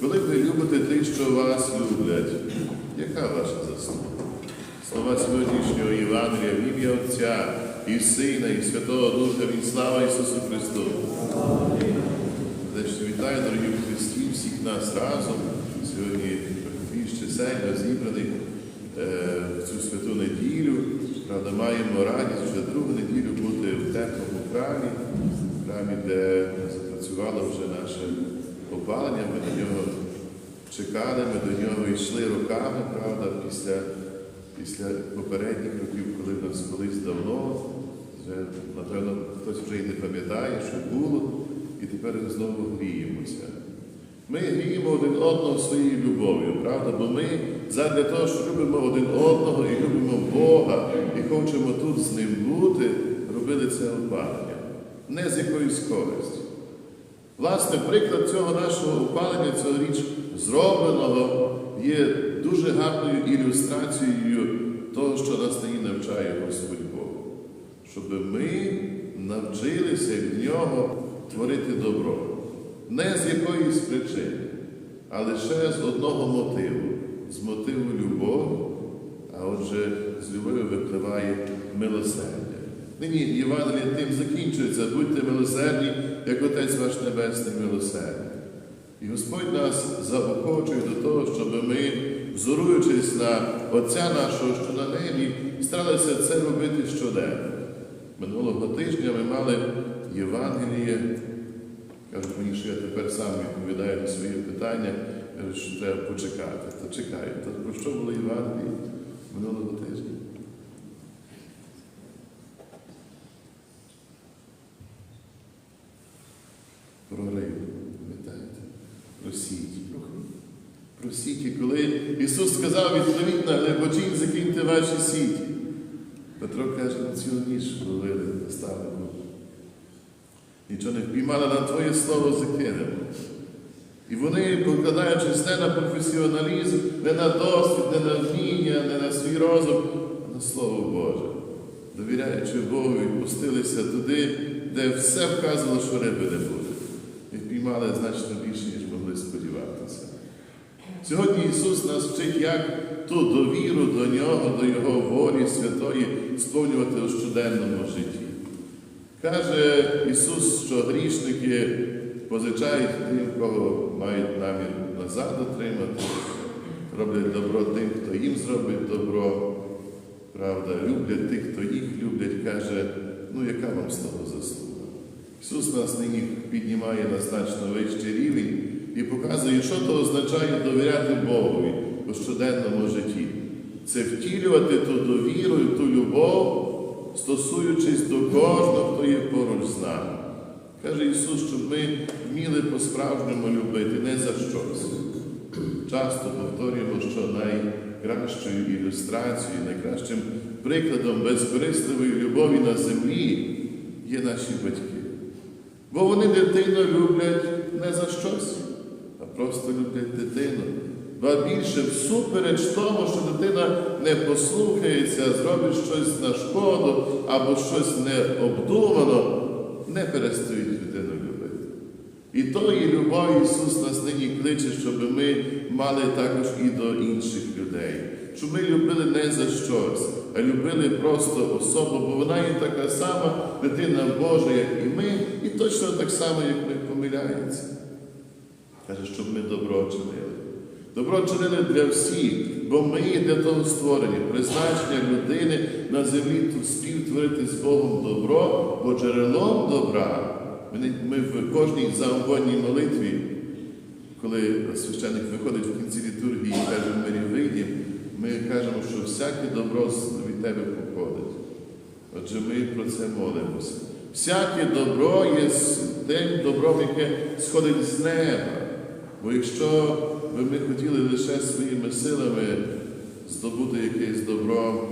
Коли ви любите тих, що вас люблять, яка ваша заслуга? Слова сьогоднішнього Євангелія в ім'я Отця і Сина, і Святого Духа, і слава Ісусу Христу. Значить, вітаю, дорогі в Христі, всіх нас разом. Сьогодні більш чисельно зібраних е, в цю святу неділю. Правда, маємо радість вже другу неділю бути в теплому храмі, храмі, де запрацювало вже наше опалення. Ми до нього чекали, ми до нього йшли роками, правда, після, після попередніх років, коли в нас колись давно, вже, напевно, хтось вже і не пам'ятає, що було, і тепер знову гріємося. Ми гріємо один одного своєю любов'ю, правда? Бо ми задля того, що любимо один одного і любимо Бога, і хочемо тут з ним бути, робили це опалення. Не з якоюсь користю. Власне, приклад цього нашого опалення цьогоріч зробленого є дуже гарною ілюстрацією того, що нас нині навчає Господь Бог. Щоб ми навчилися від нього творити добро. Не з якоїсь причини, а лише з одного мотиву, з мотиву любові, а отже, з любові випливає милосердя. Нині Євангеліє тим закінчується, будьте милосердні, як Отець ваш Небесний милосердний. І Господь нас заохочує до того, щоб ми, взоруючись на Отця нашого, що на небі, старалися це робити щоденно. Минулого тижня ми мали Євангеліє. Кажуть мені, що я тепер сам відповідаю на свої питання, що треба почекати. То чекаю. То про що було Євангеліє минулого тижня? Про рибу, пам'ятаєте? Про сіті. Сіті, коли Ісус сказав, відповідь на глибочинь, закиньте ваші сіті. Петро каже, на цю ніч ловили ставили. Нічого не впіймали на Твоє слово закинемо. І вони, покладаючись не на професіоналізм, не на досвід, не на вміння, не на свій розум, а на Слово Боже, довіряючи Богу, відпустилися туди, де все вказувало, що риби не буде. І впіймали значно більше, ніж могли сподіватися. Сьогодні Ісус нас вчить, як ту довіру до Нього, до Його волі святої сповнювати у щоденному житті. Каже Ісус, що грішники позичають тим, кого мають намір назад отримати, роблять добро тим, хто їм зробить добро, правда, люблять тих, хто їх люблять, каже, ну яка вам з того заслуга? Ісус нас нині піднімає на значно вищий рівень і показує, що то означає довіряти Богові у щоденному житті. Це втілювати ту довіру і ту любов стосуючись до кожного, хто є поруч з нами. Каже Ісус, щоб ми вміли по-справжньому любити не за щось. Часто повторюємо, що найкращою ілюстрацією, найкращим прикладом безкорисливої любові на землі є наші батьки. Бо вони дитину люблять не за щось, просто люблять дитину. Ба більше всупереч тому, що дитина не послухається, зробить щось на шкоду або щось необдумано, не перестають дитину любити. І тої любові Ісус нас нині кличе, щоб ми мали також і до інших людей, щоб ми любили не за щось, а любили просто особу, бо вона є така сама дитина Божа, як і ми, і точно так само, як ми помиляємося. Каже, щоб ми добро чинили. Добро чинили для всіх, бо ми є для того створені, призначення людини на землі тут співтворити з Богом добро, бо джерелом добра. Ми, в кожній заумбонній молитві, коли священник виходить в кінці літургії і каже, мирі вийдім, ми кажемо, що всяке добро від тебе походить. Отже, ми про це молимося. Всяке добро є тим добром, яке сходить з неба. Бо якщо би ми хотіли лише своїми силами здобути якесь добро,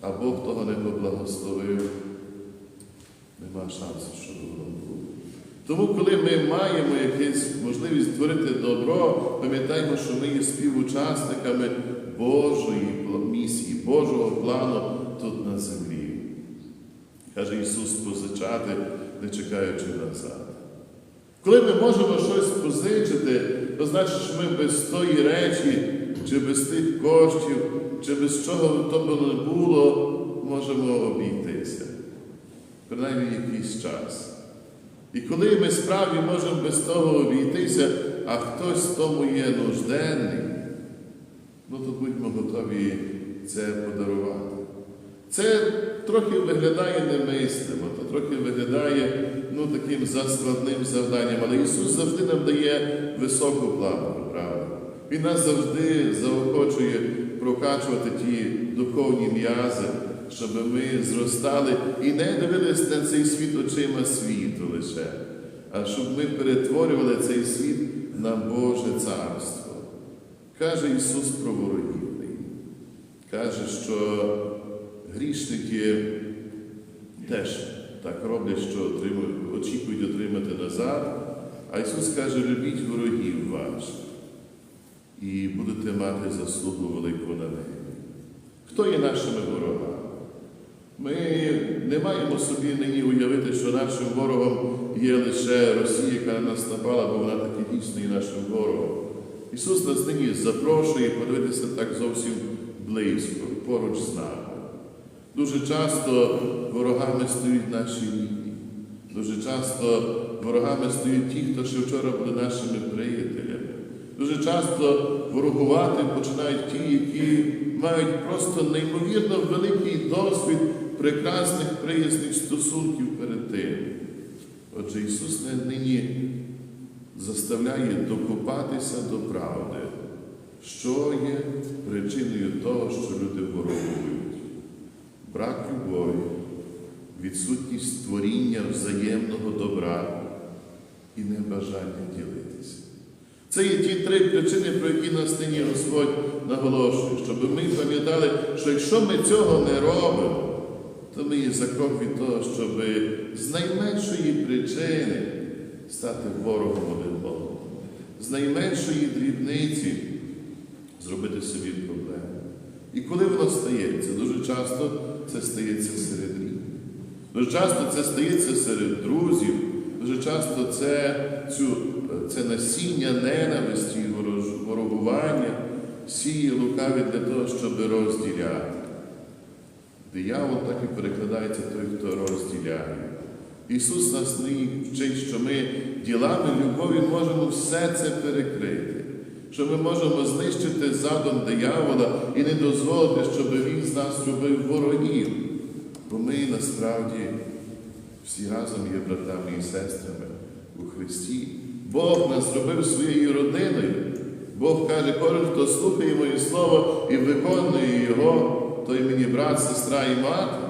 а Бог того не поблагословив, нема шансу, що воно було. Тому, коли ми маємо якусь можливість творити добро, пам'ятаємо, що ми є співучасниками Божої місії, Божого плану тут на землі. Каже Ісус, позичати, не чекаючи назад. Коли ми можемо щось позичити, то значить, що ми без тої речі, чи без тих коштів, чи без чого то би не було, можемо обійтися. Принаймні якийсь час. І коли ми справді можемо без того обійтися, а хтось в тому є нужденний, ну то будьмо готові це подарувати. Це трохи виглядає немислимо, то трохи виглядає ну, таким заскладним завданням, але Ісус завжди нам дає високу плану, правда? Він нас завжди заохочує прокачувати ті духовні м'язи, щоб ми зростали і не дивилися на цей світ очима світу лише, а щоб ми перетворювали цей світ на Боже царство. Каже Ісус про ворогів. Каже, що грішники теж так роблять, що отримують, очікують отримати назад. А Ісус каже, любіть ворогів ваших і будете мати заслугу велику на небі. Хто є нашими ворогами? Ми не маємо собі нині уявити, що нашим ворогом є лише Росія, яка на нас напала, бо вона таки дійсно є нашим ворогом. Ісус нас нині запрошує подивитися так зовсім близько, поруч з нами. Дуже часто ворогами стоять наші рідні. Дуже часто ворогами стоять ті, хто ще вчора були нашими приятелями. Дуже часто ворогувати починають ті, які мають просто неймовірно великий досвід прекрасних приязних стосунків перед тим. Отже, Ісус не нині заставляє докопатися до правди, що є причиною того, що люди ворогують. Брак любові, відсутність створіння взаємного добра і небажання ділитися. Це є ті три причини, про які нас нині Господь наголошує, щоб ми пам'ятали, що якщо ми цього не робимо, то ми є за від того, щоб з найменшої причини стати ворогом один одному, з найменшої дрібниці зробити собі проблему. І коли воно стається, дуже часто це стається серед рідних. Дуже часто це стається серед друзів, дуже часто це, цю, це насіння ненависті, ворогування сіє лукаві для того, щоб розділяти. Диявол так і перекладається той, хто розділяє. Ісус нас нині вчить, що ми ділами любові можемо все це перекрити, що ми можемо знищити задум диявола і не дозволити, щоб він з нас робив ворогів. Бо ми насправді всі разом є братами і сестрами у Христі. Бог нас зробив своєю родиною. Бог каже, кожен, хто слухає моє слово і виконує його, той мені брат, сестра і мати.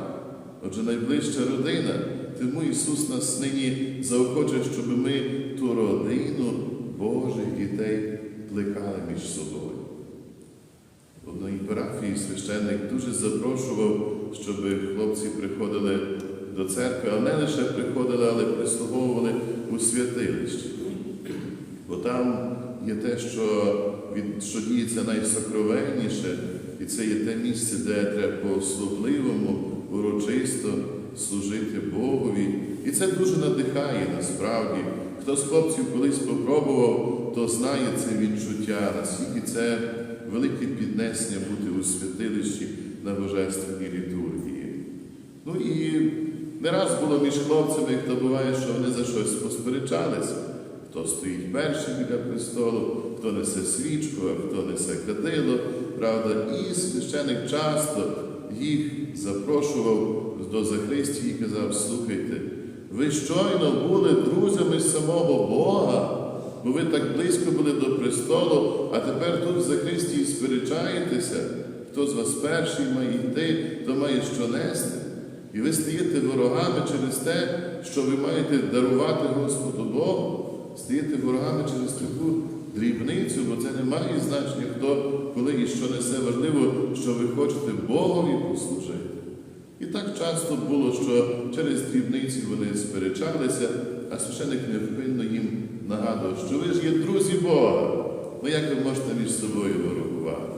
Отже, найближча родина. Тому Ісус нас нині заохочує, щоб ми ту родину Божих дітей плекали між собою. В одній парафії священник дуже запрошував, щоб хлопці приходили до церкви, а не лише приходили, але прислуговували у святилищі. Бо там є те, що, від, що діється найсокровенніше, і це є те місце, де треба по-особливому, урочисто служити Богові. І це дуже надихає насправді. Хто з хлопців колись спробував, то знає це відчуття, наскільки це велике піднесення бути у святилищі на божественній літургії. Ну і не раз було між хлопцями, хто буває, що вони за щось посперечалися. Хто стоїть перший біля престолу, хто несе свічку, а хто несе кадило, правда, і священик часто їх запрошував до Захристії і казав, слухайте, ви щойно були друзями самого Бога, бо ви так близько були до престолу, а тепер тут в Захристії сперечаєтеся, хто з вас перший має йти, то має що нести. І ви стаєте ворогами через те, що ви маєте дарувати Господу Богу, стаєте ворогами через таку дрібницю, бо це не має значення, хто коли і що несе важливо, що ви хочете Богові послужити. І так часто було, що через дрібниці вони сперечалися, а священик невпинно їм нагадував, що ви ж є друзі Бога. Ну як ви можете між собою ворогувати?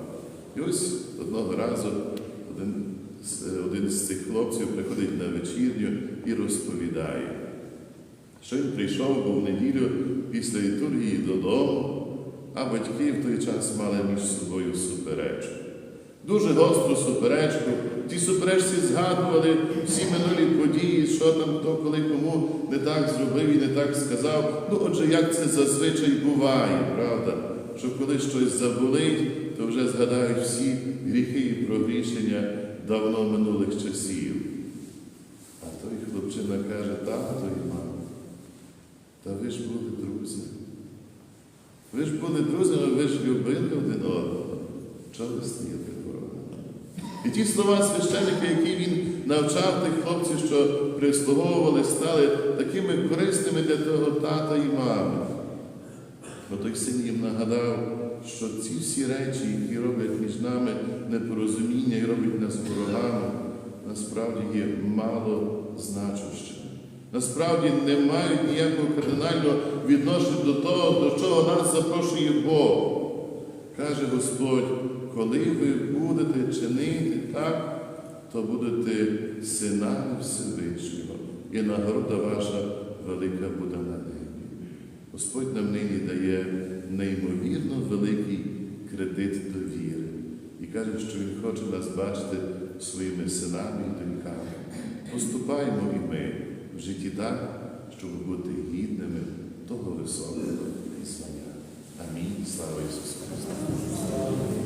І ось одного разу один, один з цих хлопців приходить на вечірню і розповідає, що він прийшов був в неділю після літургії додому, а батьки в той час мали між собою суперечку. Дуже гостру суперечку. В тій суперечці згадували всі минулі події, що там хто коли кому не так зробив і не так сказав. Ну, отже, як це зазвичай буває, правда? Що коли щось заболить, то вже згадають всі гріхи і прогрішення давно минулих часів. А той хлопчина каже, тато і мама, та ви ж були друзі. Ви ж були друзями, ви ж любили один одного. Чого ви стоїте? І ті слова священника, які він навчав тих хлопців, що прислуговували, стали такими корисними для того тата і мами. Бо той син їм нагадав, що ці всі речі, які роблять між нами непорозуміння і роблять нас ворогами, насправді є мало значущими. Насправді не мають ніякого кардинального відношення до того, до чого нас запрошує Бог. Каже Господь, коли ви будете чинити так, то будете синами Всевишнього, і нагорода ваша велика буде на небі. Господь нам нині дає неймовірно великий кредит довіри і каже, що Він хоче нас бачити своїми синами і доньками. Поступаємо і ми в житті так, щоб бути гідними того високого звання. Амінь. Слава Ісусу Христу!